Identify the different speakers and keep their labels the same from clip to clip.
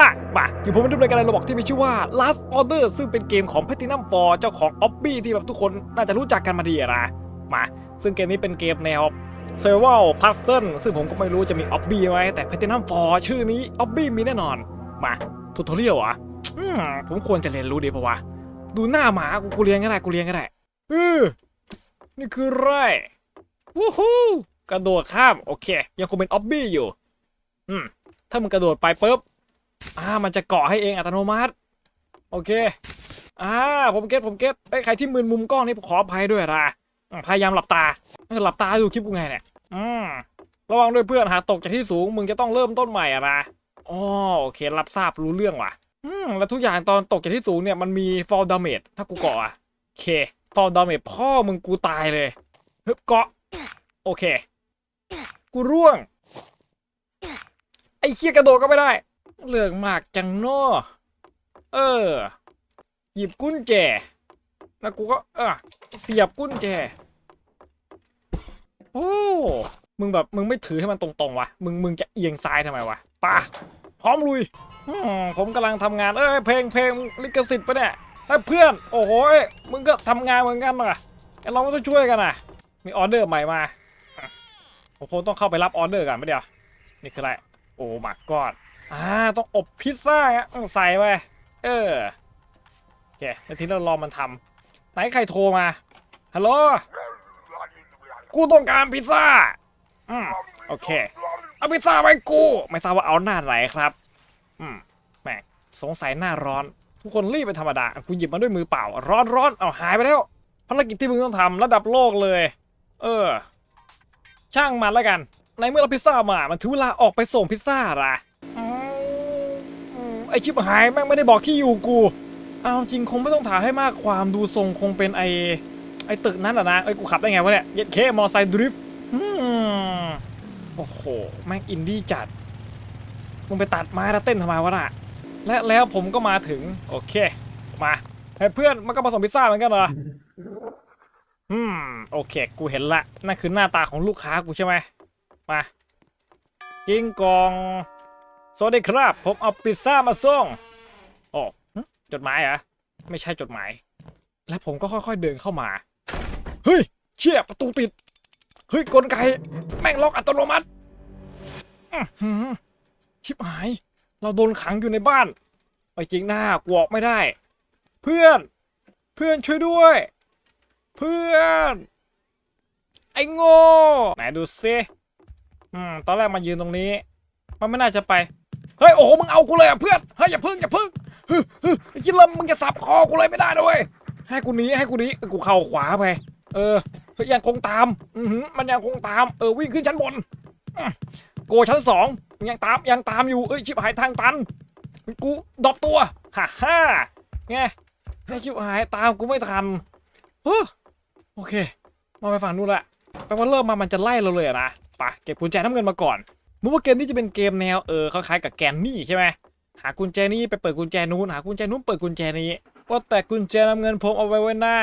Speaker 1: อะมาคือผมมาดูรายการในระบบที่มีชื่อว่า Last Order ซึ่งเป็นเกมของ Platinum 4 เจ้าของ o b b y ที่แบบทุกคนน่าจะรู้จักกันมาดีอะนะมา ซึ่งเกมนี้เป็นเกมแนว Survival Puzzle ซึ่งผมก็ไม่รู้จะมี o b b y ไหมแต่ Platinum 4 ชื่อนี้ o b b y มีแน่นอน มาทูทอเรียลอะอืมผมควรจะเรียนรู้ดีปะวะดูหน้าหมากูกูเรียนก็ได้กูเรียนก็ได้เออนี่คือไรวู้ฮู้กระโดดข้ามโอเค ยังคงเป็นออบบี้อยู่ อืมถ้ามึงกระโดดไปปุ๊บ อ่ามันจะเกาะให้เองอัตโนมัติ โอเคอ่าผมเก็ตผมเก็ตไอ้ใครที่มึนมุมกล้องนี่ขออภัยด้วยนะพยายามหลับตาหลับตาดูคลิปกูไงเนี่ยอืมระวังด้วยเพื่อนหากตกจากที่สูงมึงจะต้องเริ่มต้นใหม่อะนะอ๋อโอเครับทราบรู้เรื่องว่ะอืมแล้วทุกอย่างตอนตกจากที่สูงเนี่ยมันมี fall damage ถ้ากูเกาะอะโอเค fall damage พ่อมึงกูตายเลยฮึบเกาะโอเค กูร่วง ไอ้เคียกระโดดก็ไม่ได้ เลือกมากจังเนอเออ หยิบกุญแจ แล้วกูก็เออเสียบกุญแจ โอ้ มึงแบบมึงไม่ถือให้มันตรงๆวะ มึงมึงจะเอียงซ้ายทำไมวะป่ะพร้อมลุยผมกำลังทำงาน เอ้ยเพลงเพลงลิขสิทธิ์ปะเนี่ยเฮ้เพื่อน โอ้โหมึงก็ทำงานเหมือนกันน่ะไอ้เราก็ต้องช่วยกันน่ะมีออเดอร์ใหม่มาผมคงต้องเข้าไปรับออเดอร์กันไม่เดียวนี่คืออะไร โอ้มากอด อ่าต้องอบพิซซ่าอะต้องใส่ไปเออโอเคแล้วทีนี้เรารอมันทำไหนใครโทรมาฮัลโหลกูต้องการพิซซ่าอืมโอเคเอาพิซซ่าไปกู ไม่ทราบว่าเอาหน้าไหนครับ อืมแหมสงสัยหน้าร้อน ทุกคนรีบเป็นธรรมดากูหยิบมาด้วยมือเปล่า ร้อนร้อนเอาหายไปแล้วภารกิจที่มึงต้องทำระดับโลกเลย เออ ช่างมันแล้วกัน ในเมื่อเราพิซซ่ามา มันถึงเวลาออกไปส่งพิซซ่าละ ไอชิบหายแม่งไม่ได้บอกที่อยู่กูเอาจริงคงไม่ต้องถามให้มากความดูทรงคงเป็นไอไอตึกนั้นแหละนะไอกูขับได้ไงวะเนี่ยเย็ดเคมอไซค์ดริฟต์โอ้โหแม่งอินดี้จัดมึงไปตัดไม้แล้วเต้นทำไมวะน่ะและแล้วผมก็มาถึง โอเค มาให้เพื่อนมันก็มาส่งพิซซ่าเหมือนกันเหรออืมโอเค กูเห็นละนั่นคือหน้าตาของลูกค้ากูใช่ไหมมากิ้งกอง สวัสดีครับ ผมเอาพิซซ่ามาส่งโอ้จดหมายเหรอไม่ใช่จดหมาย และผมก็ค่อยๆเดินเข้ามา เฮ้ย เชี่ยประตูปิด เฮ้ยกลไก แม่งล็อกอัตโนมัติอื้อหือชิบหาย เราโดนขังอยู่ในบ้านไปจริงหน้ากวออกไม่ได้ เพื่อน เพื่อนช่วยด้วย เพื่อน ไอ้โง่ไหนดูซิอืมตอนแรกมายืนตรงนี้ มันไม่น่าจะไป เฮ้ยโอ้โหมึงเอากูเลยอะเพื่อนเฮ้ยอย่าพึ่งอย่าพึ่งเฮ้ยเฮ้ยไอ้คิดลมมึงจะสับคอกูเลยไม่ได้ด้วยให้กูหนีให้กูหนีเออกูเข้าขวาไปเออเฮ้ยยังคงตามอือหือมันยังคงตามเออวิ่งขึ้นชั้นบนอื้อโกชั้นสองยังตามยังตามอยู่เอ้ยชิบหายทางตันกูดรอปตัวฮ่าฮ่าไงให้ชิบหายตามกูไม่ทันเฮ้อโอเค มาไปฝั่งนู้นละแปลว่าเริ่มมามันจะไล่เราเลยอะนะไปะเก็บกุญแจน้ำเงินมาก่อน มึงว่าเกมนี้จะเป็นเกมแนวเออคล้ายๆกับแกนนี่ใช่ไหมหากุญแจนี้ไปเปิดกุญแจนู้นหากุญแจนู้นเปิดกุญแจนี้ว่าแต่กุญแจนำเงินผมเอาไว้ไว้ได้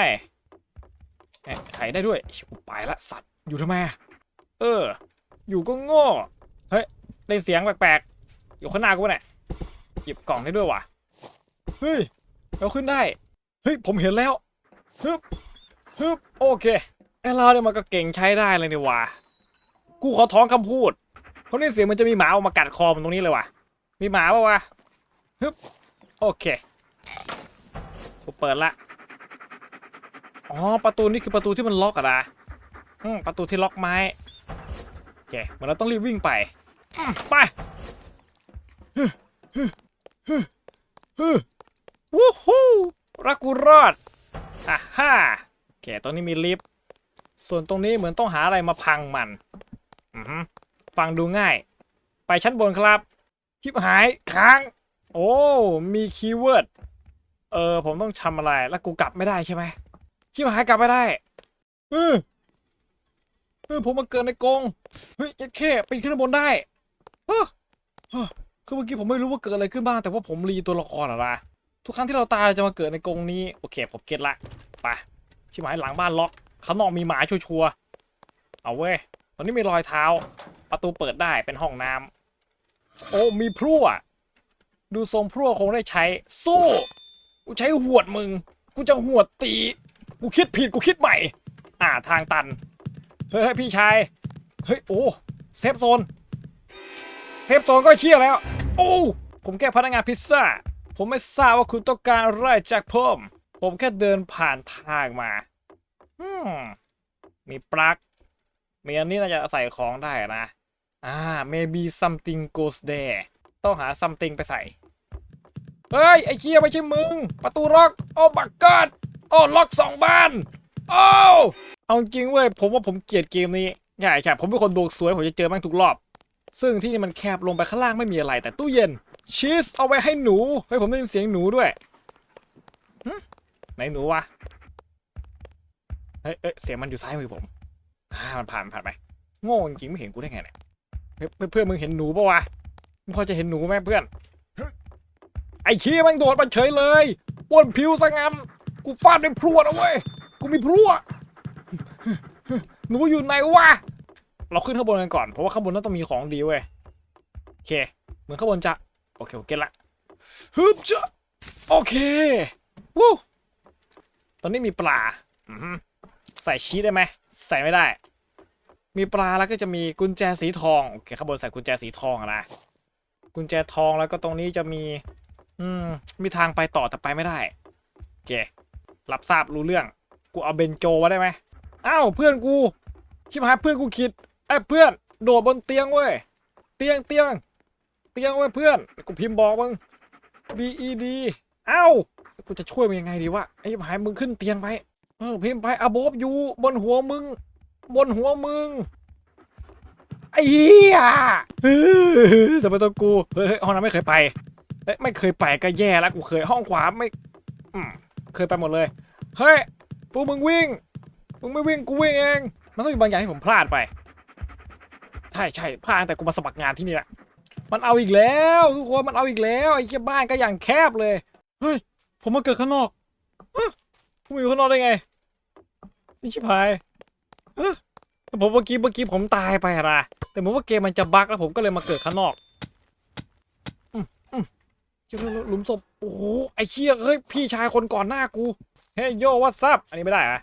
Speaker 1: เอ๊ะไขได้ด้วยชิบไปละสัตว์อยู่ทำไมเออ อยู่ก็โง่เฮ้ยได้เสียงแปลกๆอยู่ข้างหน้ากูเนี่ยหยิบกล่องได้ด้วยว่ะเฮ้ยเราขึ้นได้เฮ้ยผมเห็นแล้วฮึบฮึบโอเคไอเราเนี่ยมันก็เก่งใช้ได้เลยนี่ว่ะกูขอท้องคำพูด เพราะนี่เสียงมันจะมีหมาออกมากัดคอมันตรงนี้เลยว่ะ มีหมาปะวะฮึบโอเคกูเปิดละอ๋อประตูนี่คือประตูที่มันล็อกอะนะประตูที่ล็อกไม้โอเคเหมือนเราต้องรีบวิ่งไปไปวู้ฮู้รักกูรอดอะฮ่าโอเคตรงนี้มีลิฟต์ส่วนตรงนี้เหมือนต้องหาอะไรมาพังมัน อือฮึ ฟังดูง่าย ไปชั้นบนครับชิบหายค้าง โอ้ มีคีย์เวิร์ด เออ ผมต้องทำอะไร แล้วกูกลับไม่ได้ใช่ไหมชิบหายกลับไม่ได้เออเออผมมาเกิดในกรงเฮ้ยเอ็ดเคปีนขึ้นบนได้เออเออคือเมื่อกี้ผมไม่รู้ว่าเกิดอะไรขึ้นบ้าง แต่ว่าผมรีตัวละครอะนะทุกครั้งที่เราตายจะมาเกิดในกรงนี้ โอเค ผมเก็ตละ ไป ชิบหายหลังบ้านล็อกข้างนอกมีหมาชัวร์เอาเว้ย ตอนนี้มีรอยเท้า ประตูเปิดได้เป็นห้องน้ำโอ้มีพลั่ว ดูทรงพรั่วคงได้ใช้ สู้ กูใช้หวดมึง กูจะหวดตี กูคิดผิดกูคิดใหม่ อ่าทางตัน เฮ้ยพี่ชาย เฮ้ยโอ้เซฟโซน เซฟโซนก็เชี่ยแล้ว โอ้ผมแค่พนักงานพิซซ่า ผมไม่ทราบว่าคุณต้องการอะไรจากผมผมแค่เดินผ่านทางมา อืม มีปลั๊ก มีอันนี้น่าจะใส่ของได้นะ อ่า maybe something goes there ต้องหา something ไปใส่ เฮ้ย ไอ้เคียไม่ใช่มึง ประตูล็อก โอ้บักเกิดโอ้ล็อกสองบานโอ้เอาจริงเว้ย ผมว่าผมเกลียดเกมนี้ใช่ใช่ผมเป็นคนดวงสวย ผมจะเจอแม่งทุกรอบ ซึ่งที่นี่มันแคบลงไปข้างล่างไม่มีอะไร แต่ตู้เย็นชีสเอาไว้ให้หนู เฮ้ย ผมได้ยินเสียงหนูด้วยไหนหนูวะ เฮ้ยเสียงมันอยู่ซ้ายมือผม อ่ามันผ่านผ่านไปโง่จริงไม่เห็นกูได้ไงเนี่ยเพื่อนเพื่อนมึงเห็นหนูปะวะมึงพอจะเห็นหนูไหมเพื่อน ไอ้ชี้มันโดดมาเฉยเลยอ้วนผิวซะงั้นกูฟาดด้วยพรวดเอาเว้ยกูมีพรวดหนูอยู่ไหนวะเราขึ้นข้างบนกันก่อนเพราะว่าข้างบนน่าต้องมีของดีเว้ยโอเคเหมือนข้างบนจะโอเคโอเคละฮึบจะโอเควู้ตอนนี้มีปลาใส่ชีสได้ไหม ใส่ไม่ได้ มีปลาแล้วก็จะมีกุญแจสีทองโอเคข้างบนใส่กุญแจสีทองนะกุญแจทองแล้วก็ตรงนี้จะมี อืมมีทางไปต่อแต่ไปไม่ได้โอเครับทราบรู้เรื่อง กูเอาเบนโจมาได้ไหมอ้าวเพื่อนกูชิบหายเพื่อนกูคิดไอ้เพื่อนโดดบนเตียงเว้ยเตียงเตียงเตียงเว้ยเพื่อนกูพิมพ์บอกมึง B E D อ้าวกูจะช่วยมึงยังไงดีวะไอ้ชิบหายมึงขึ้นเตียงไป เออพิมพ์ไปอบอบอยู่บนหัวมึง บนหัวมึงไอ้เหี้ยเฮ้ยทำไมต้องกูเฮ้ยห้องน้ำไม่เคยไปเอ้ยไม่เคยไปก็แย่แล้วกูเคยห้องขวาไม่อืมเคยไปหมดเลย เฮ้ยพวกมึงวิ่งมึงไม่วิ่งกูวิ่งเองมันต้องมีบางอย่างที่ผมพลาดไป ใช่ใช่พลาดแต่กูมาสมัครงานที่นี่แหละมันเอาอีกแล้วทุกคนมันเอาอีกแล้วไอ้เชี่ยบ้านก็อย่างแคบเลยเฮ้ยผมมาเกิดข้างนอกผมอยู่ข้างนอกได้ไง นี่ชิบหายเออแต่ผมเมื่อกี้เมื่อกี้ผมตายไปอะนะแต่ผมว่าเกมมันจะบั๊กแล้วผมก็เลยมาเกิดข้างนอกเจอหลุมศพโอ้โหไอ้เชี่ยเฮ้ยพี่ชายคนก่อนหน้ากูเฮ้ยโยวัตซับอันนี้ไม่ได้เหรอะ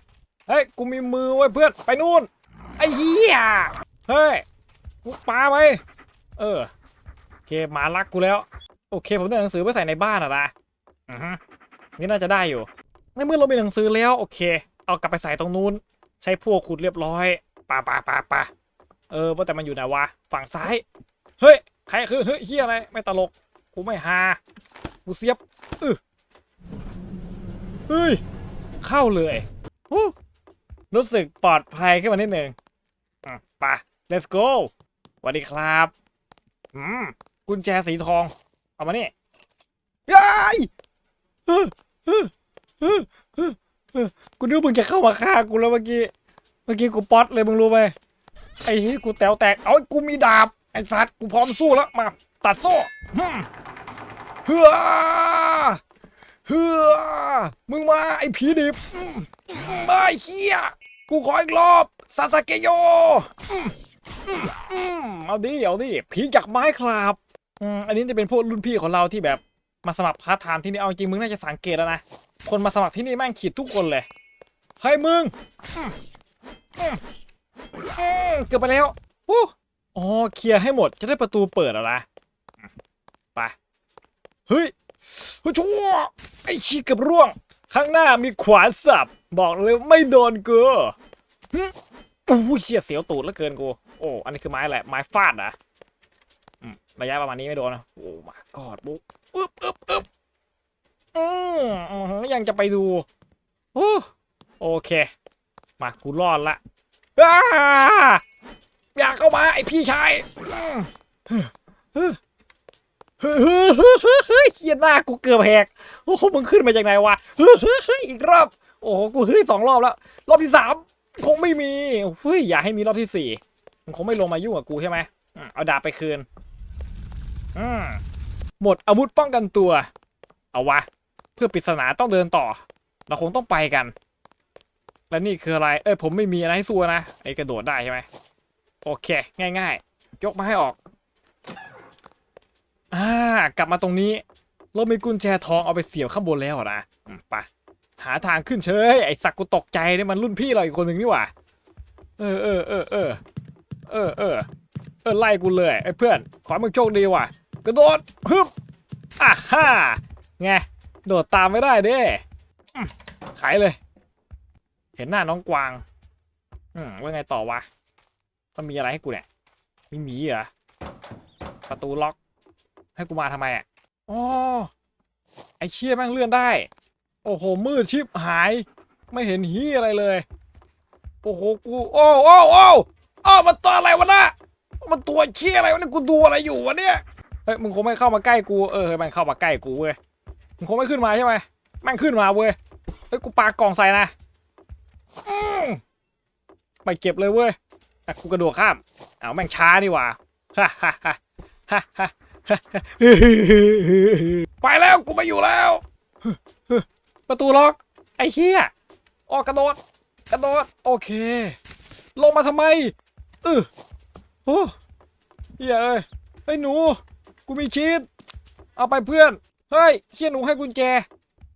Speaker 1: เฮ้ยกูมีมือไว้เพื่อนไปนู่นไอ้เหี้ยเฮ้ยกูปาไปเออโอเคหมารักกูแล้ว โอเค ผมได้หนังสือไปใส่ในบ้านอะนะอือฮึนี่น่าจะได้อยู่ในเมื่อเรามีหนังสือแล้วโอเค เอากลับไปใส่ตรงนู้น ใช้พวกขุดเรียบร้อยป่าป่าป่าป่าเออว่าแต่มันอยู่ไหนวะฝั่งซ้าย เฮ้ยใครคือเฮ้ยเฮียอะไรไม่ตลกกูไม่ฮากูเสียบออเฮ้ยเข้าเลยรู้สึกปลอดภัยขึ้นมานิดหนึ่งอะ let's go สวัสดีครับอืมกุญแจสีทอง เอามานี่ย้าย กูนึกว่ามึงจะเข้ามาฆ่ากูแล้วเมื่อกี้ เมื่อกี้กูป๊อตเลยมึงรู้ไหมไอ้เหี้ยกูแตวแตก เอากูมีดาบ ไอ้สัตว์กูพร้อมสู้แล้ว มา ตัดโซ่เฮือเฮือมึงมาไอ้ผีดิบมาไอ้เฮียกูขออีกรอบซาสเกโยเอาดิเอาดิผีจากไม้ครับอันนี้จะเป็นพวกรุ่นพี่ของเราที่แบบมาสมัครพาร์ทไทม์ที่นี่เอาจริงมึงน่าจะสังเกตแล้วนะ คนมาสมัครที่นี่แม่งขีดทุกคนเลยเฮ้ยมึงเกือบไปแล้วอู้อ๋อเคลียร์ให้หมดจะได้ประตูเปิดแล้วนะไปเฮ้ยเฮ้ยชั่วไอชีเกับร่วง ข้างหน้ามีขวานสับ บอกเลยไม่โดนกูหึโอ้ยเชี่ยเสียวตูดแล้วเกินกูโอ้อันนี้คือไม้อะไรไม้ฟาดเหรอะระยะประมาณนี้ไม่โดนนะโอ้มากอดบุ๊กอึ๊บอึ๊บอึ๊บ อืมอืมยังจะไปดูโอเค มากูรอดละอยากเข้ามาไอพี่ชายเฮ้ยเฮ้ยเฮ้ยหน้ากูเกือบแหก โอ้โหมึงขึ้นมาจากไหนวะอีกรอบ โอ้โห กูเฮ้ยสองรอบแล้ว รอบที่สามคงไม่มีเฮ้ยอย่าให้มีรอบที่สี่มึงคงไม่ลงมายุ่งกับกูใช่ไหมอืมเอาดาบไปคืนอืมหมดอาวุธป้องกันตัว เอาวะ เพื่อปริศนาต้องเดินต่อ เราคงต้องไปกัน และนี่คืออะไร เอ้ยผมไม่มีอะไรให้สู้นะ ไอ้กระโดดได้ใช่ไหมโอเค ง่ายๆ ยกมาให้ออกอ่ากลับมาตรงนี้ เรามีกุญแจทองเอาไปเสียบข้างบนแล้วอะนะไปหาทางขึ้นเฉย ไอ้สักกูตกใจเนี่ยมันรุ่นพี่เราอีกคนหนึ่งนี่หว่า เออเออเออเออเออเออเออไล่กูเลยไอ้เพื่อน ขอมึงโชคดีว่ะ กระโดดฮึบอะฮ่าไง โดดตามไม่ได้เด้ขายเลย เห็นหน้าน้องกวาง อืมว่าไงต่อวะ มันมีอะไรให้กูเนี่ยมีหมีเหรอ ประตูล็อก ให้กูมาทำไมอะอ๋อไอเชี่ยแม่งเลื่อนได้ โอ้โห มืดชิบหาย ไม่เห็นฮีอะไรเลย โอ้โห กู โอ้โอ้โอ้โอ้มันตัวอะไรวะน่ะมันตัวเชี่ยอะไรวะเนี่ยกูดูอะไรอยู่วะเนี่ย เฮ้ย มึงคงไม่เข้ามาใกล้กู เออ มันเข้ามาใกล้กูเว้ย มึงคงไม่ขึ้นมาใช่ไหมแม่งขึ้นมาเว้ยเฮ้ยกูปากล่องใส่นะอไปเก็บเลยเว้ยอะกูกระโดดข้าม เอาแม่งช้านี่หว่าฮ่าฮ่าฮ่าฮ่าฮ่าฮ่าไปแล้วกูไม่อยู่แล้ว ประตูล็อก ไอ้เหี้ยออกกระโดด กระโดด โอเค ลงมาทำไมเออโอ้เหี้ยเอ้ยไอ้หนู กูมีชีสเอาไปเพื่อน เฮ้ยเชี่ยหนูให้กุญแจ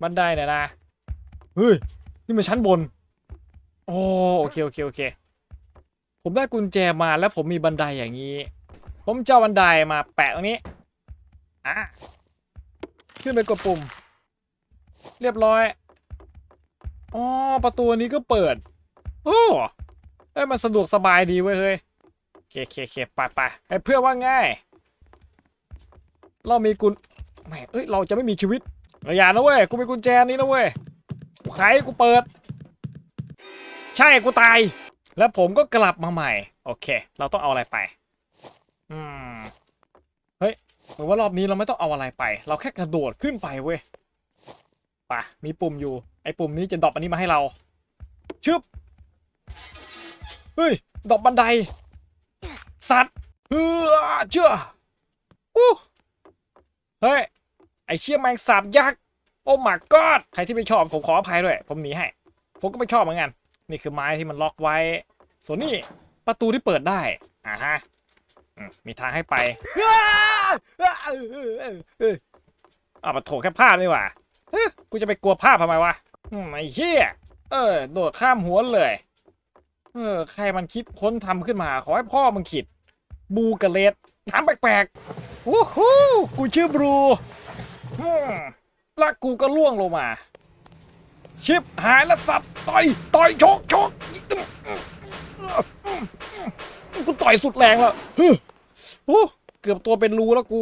Speaker 1: บันไดเนี่ยนะเฮ้ยนี่มันชั้นบน โอ้โอเคโอเคโอเค ผมได้กุญแจมาแล้วผมมีบันไดอย่างนี้ ผมจะเอาบันไดมาแปะตรงนี้อะขึ้นไปกดปุ่ม เรียบร้อยอ๋อประตูนี้ก็เปิด โอ้เอ้ยมันสะดวกสบายดีเว้ยเฮ้ยเคเคเคไปไปไอ้เพื่อว่าง่าย เรามีกุญ แหมเอ้ยเราจะไม่มีชีวิตราอย่านะเว้ยกูมีกุญแจนี้นะเว้ยกูไขกูเปิด ใช่กูตาย แล้วผมก็กลับมาใหม่ โอเค เราต้องเอาอะไรไป อืมเฮ้ยเหมือนว่ารอบนี้เราไม่ต้องเอาอะไรไป เราแค่กระโดดขึ้นไปเว้ยป่ะมีปุ่มอยู่ ไอ้ปุ่มนี้จะดรอปอันนี้มาให้เรา ชึบเฮ้ยดรอปบันได สัตว์เฮ้อเชื่ออู้เฮ้ย ไอเชี่ยแมงสาบยักษ์โอ้ my god ใครที่ไม่ชอบผมขออภัยด้วย ผมหนีให้ ผมก็ไม่ชอบเหมือนกัน นี่คือไม้ที่มันล็อกไว้ ส่วนนี้ประตูที่เปิดได้อ่าฮะมีทางให้ไปอ่ามาโถแค่ภาพนี่หว่ากูจะไปกลัวภาพทำไมวะไอ้เหี้ยเออ โดดข้ามหัวเลย เออ ใครมันคิดค้นทำขึ้นมา ขอให้พ่อมึงคิด บูกะเลสถามแปลกๆวู้ฮู้กูชื่อบรู แล้วกูก็ล่วงลงมา ชิบหายแล้วสัตว์ต่อยต่อยชกชกกูต่อยสุดแรงแล้วฮึโอ้เกือบตัวเป็นรูแล้วกู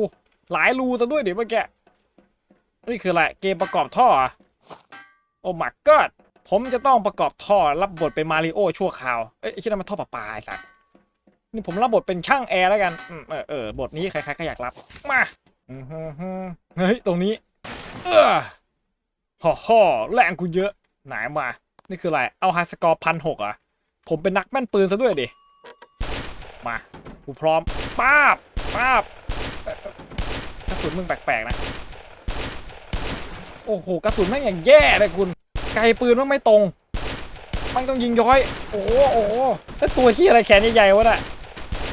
Speaker 1: หลายรูซะด้วยเดี๋ยวเมื่อกี้นี่คืออะไรเกมประกอบท่อโอ้มักเกิดผมจะต้องประกอบท่อรับบทเป็นมาริโอชั่วคราวเอ้ยไอ้ชิ้นนั้นมันท่อประปาไอ้สัสนี่ผมรับบทเป็นช่างแอร์แล้วกันเออเออบทนี้ใครๆก็อยากรับมา เฮ้ย ตรงนี้ เออฮ่อฮ่อแรงกูเยอะ ไหนมา นี่คืออะไร เอาไฮสกอร์พันหกอะ ผมเป็นนักแม่นปืนซะด้วยดิ มา กูพร้อม ป้าบ ป้าบกระสุนมึงแปลกๆนะ โอ้โห กระสุนแม่งอย่างแย่เลยคุณ ไกลปืนมันไม่ตรงมันต้องยิงย้อย โอ้โห โอ้โหแล้วตัวที่อะไรแขนใหญ่ๆวะน่ะ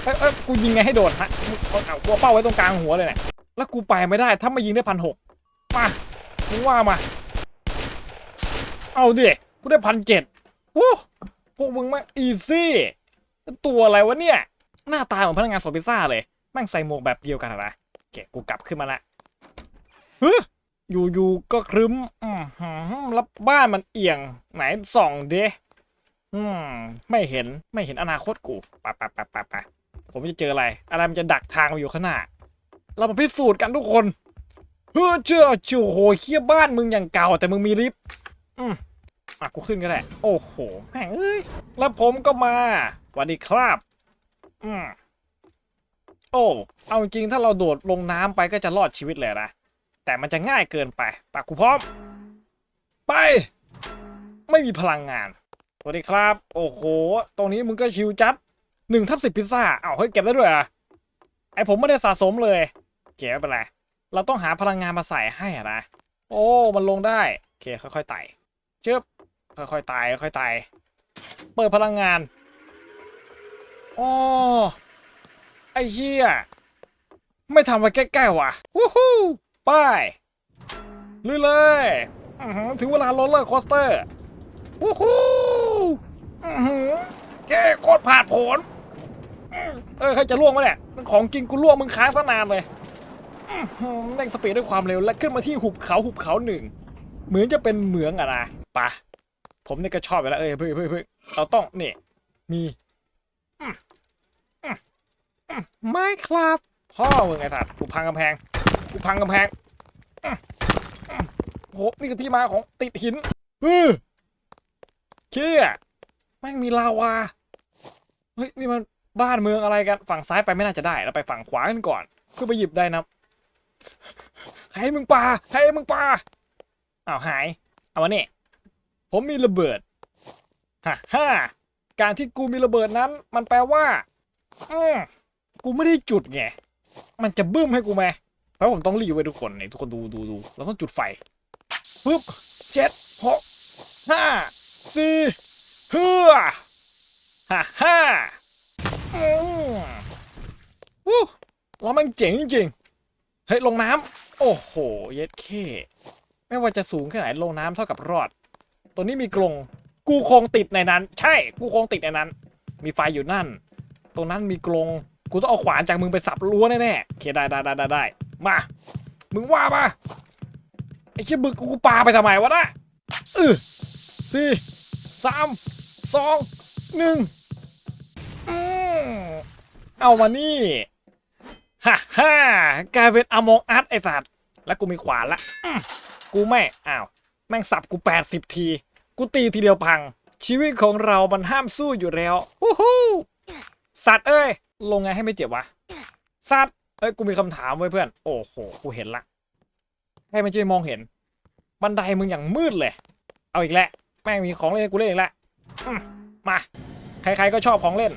Speaker 1: เอ้ยเอ้กูยิงไงให้โดดฮะเอาเอากูเอาเป้าไว้ตรงกลางหัวเลยเนี่ย แล้วกูไปไม่ได้ ถ้าไม่ยิงได้พันหกมามึงว่ามา เอาดิกูได้พันเจ็ดโอ้พวกมึงม่งอีซี่ ตัวอะไรวะเนี่ย หน้าตาเหมือนพนักงานส่งพิซซ่าเลย แม่งใส่หมวกแบบเดียวกันนะโอเคกูกลับขึ้นมาละเฮ้ยอยู่ๆก็ครึ้มอืมแล้วบ้านมันเอียง ไหนส่องเดอืมไม่เห็นไม่เห็นอนาคตกูปไปไปไปไปะผมจะเจออะไร อะไรมันจะดักทางมาอยู่ข้างหน้า เรามาพิสูจน์กันทุกคนเฮ้อเจ้าโจโหเคียบ้านมึงอย่างเก่า แต่มึงมีลิฟต์อืมอะกูขึ้นก็ได้ โอ้โหแม่งเอ้ยแล้วผมก็มาสวัสดีครับ อืมโอ้เอาจริงถ้าเราโดดลงน้ำไปก็จะรอดชีวิตเลยนะแต่มันจะง่ายเกินไปปากกูพร้อม ไป ไม่มีพลังงานสวัสดีครับ โอ้โห ตรงนี้มึงก็ชิวจัดหนึ่งทับสิบพิซซ่าอ้าวเฮ้ยเก็บได้ด้วยอะไอผมไม่ได้สะสมเลย เก็บไม่เป็นไรเราต้องหาพลังงานมาใส่ให้นะ โอ้ มันลงได้ โอเค ค่อยๆไต่เชิบค่อยๆไต่ค่อยๆไต่เปิดพลังงานอ๋อไอ้เหี้ยไม่ทำไว้ใกล้ๆว่ะวู้ฮู้ไปลุยเลยถึงเวลาโรลเลอร์โคสเตอร์วู้ฮู้แกโคตรผ่าดโผนอื้อเออใครจะล่วงมาเนี่ยมันของกินกูล่วงมึงค้างซะนานเลย เร่งสปีดด้วยความเร็วและขึ้นมาที่หุบเขาหุบเขาหนึ่งเหมือนจะเป็นเหมืองอะนะปะผมนี่ก็ชอบอยู่แล้วเอ้ยเพื่อเพื่อเพื่อนเราต้องนี่มีไม่ครับพ่อมึงไอ้สัตว์กูพังกำแพงกูพังกำแพงโหนี่คือที่มาของติดหินเออเชี่ยแม่งมีลาวาเฮ้ยนี่มันบ้านเมืองอะไรกัน ฝั่งซ้ายไปไม่น่าจะได้เราไปฝั่งขวากันก่อนเพื่อไปหยิบได้นะ ใครให้มึงปาใครให้มึงปาอ้าวหาย เอาวะนี่ผมมีระเบิดฮ่าฮ่าการที่กูมีระเบิดนั้น มันแปลว่าอืมกูไม่ได้จุดไง มันจะบึ้มให้กูไหมเพราะผมต้องรีบไว้ทุกคนนี่ทุกคนดูดูดูเราต้องจุดไฟปึ๊บเจ็ดหกห้าสี่เฮือฮ่าฮ่าอืมวู้แล้วมันเจ๋งจริง เฮ้ยลงน้ำโอ้โหเย็ดเคไม่ว่าจะสูงแค่ไหนลงน้ำเท่ากับรอด ตัวนี้มีกรงกูคงติดในนั้น ใช่ กูคงติดในนั้น มีไฟอยู่นั่น ตรงนั้นมีกรงกูต้องเอาขวานจากมึงไปสับรั้วแน่ๆโอเคได้ได้ได้ได้ได้มา มึงว่ามาไอ้เชี่ยบึกกูปาไปทำไมวะนะเออสี่สามสองหนึ่งอืมเอามานี่ ฮ่าฮ่ากลายเป็นอมองอัดไอสัตว์แล้วกูมีขวานละกูไม่อ้าวแม่งสับกู 80 ที กูตีทีเดียวพัง ชีวิตของเรามันห้ามสู้อยู่แล้ววู้ฮู้สัตว์เอ้ย ลงไงให้ไม่เจ็บวะ สัตว์เอ้ย กูมีคำถามไว้เพื่อน โอ้โห กูเห็นละ ให้มันจะมองเห็น บันไดมึงอย่างมืดเลย เอาอีกแล้ว แม่งมีของเล่นกูเล่นอีกแล้วมมาใครๆก็ชอบของเล่น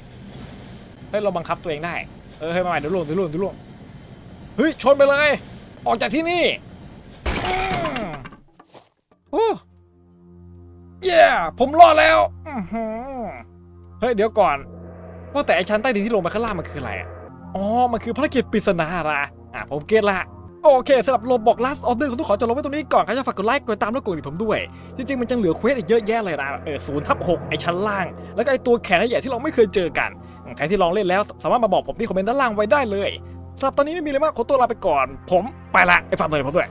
Speaker 1: เฮ้ย เราบังคับตัวเองได้ เออเฮ้ยมาใหม่เดี๋ยวล่วงเดี๋ยวล่วงเดี๋ยวล่วงเฮ้ยชนไปเลย ออกจากที่นี่โอ้เย้ผมรอดแล้วเฮ้ยเดี๋ยวก่อนว่าแต่ไอชั้นใต้ดินที่ลงไปข้างล่างมันคืออะไรอ๋อมันคือภารกิจปริศนาละอะผมเก็ตละโอเคสำหรับโลบอกลัสออเดอร์ของทุกขอจะลงไว้ตรงนี้ก่อนใครจะฝากกดไลค์กดติดตามแล้วกดติดผมด้วย จริงๆ มันยังเหลือเควสอีกเยอะแยะเลยนะเออศูนย์ทับหกไอชั้นล่าง แล้วก็ไอตัวแขนใหญ่ที่เราไม่เคยเจอกัน ใครที่ลองเล่นแล้วสามารถมาบอกผมที่คอมเมนต์ด้านล่างไว้ได้เลยสำหรับตอนนี้ไม่มีอะไรมากขอตัวลาไปก่อน ผมไปละไอ้ฝากตัวเองผมด้วย